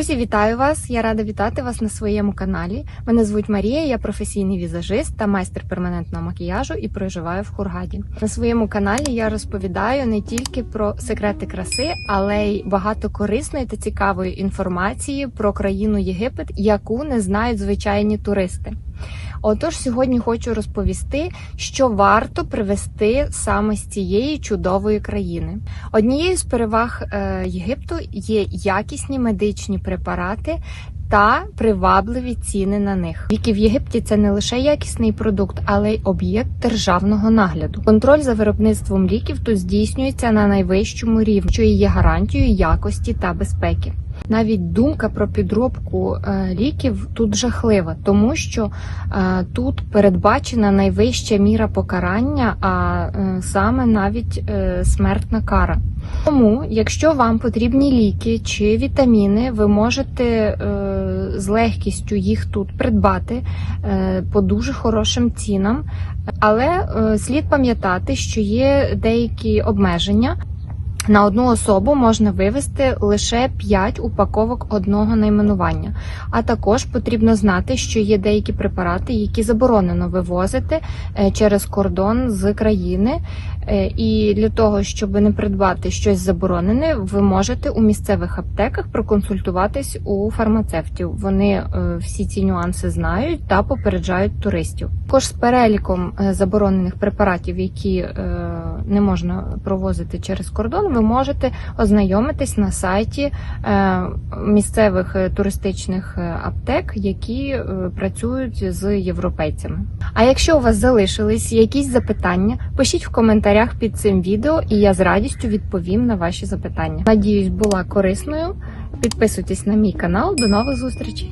Друзі, вітаю вас! Я рада вітати вас на своєму каналі. Мене звуть Марія, я професійний візажист та майстер перманентного макіяжу і проживаю в Хургаді. На своєму каналі я розповідаю не тільки про секрети краси, але й багато корисної та цікавої інформації про країну Єгипет, яку не знають звичайні туристи. Отож, сьогодні хочу розповісти, що варто привезти саме з цієї чудової країни. Однією з переваг е, Єгипту є якісні медичні препарати. Та привабливі ціни на них. Ліки в Єгипті це не лише якісний продукт, але й об'єкт державного нагляду. Контроль за виробництвом ліків тут здійснюється на найвищому рівні, що і є гарантією якості та безпеки. Навіть думка про підробку е, ліків тут жахлива, тому що е, тут передбачена найвища міра покарання, а е, саме навіть смертна кара. Тому, якщо вам потрібні ліки чи вітаміни, ви можете з легкістю їх тут придбати по дуже хорошим цінам. Але слід пам'ятати, що є деякі обмеження. На одну особу можна вивезти лише 5 упаковок одного найменування. А також потрібно знати, що є деякі препарати, які заборонено вивозити е, через кордон з країни. Е, І для того, щоб не придбати щось заборонене, ви можете у місцевих аптеках проконсультуватись у фармацевтів. Вони е, всі ці нюанси знають та попереджають туристів. Також з переліком заборонених препаратів, які не можна провозити через кордон, ви можете ознайомитись на сайті е, місцевих е, туристичних е, аптек, які працюють з європейцями. А якщо у вас залишились якісь запитання, пишіть в коментарях під цим відео, і я з радістю відповім на ваші запитання. Надіюсь, була корисною. Підписуйтесь на мій канал. До нових зустрічей!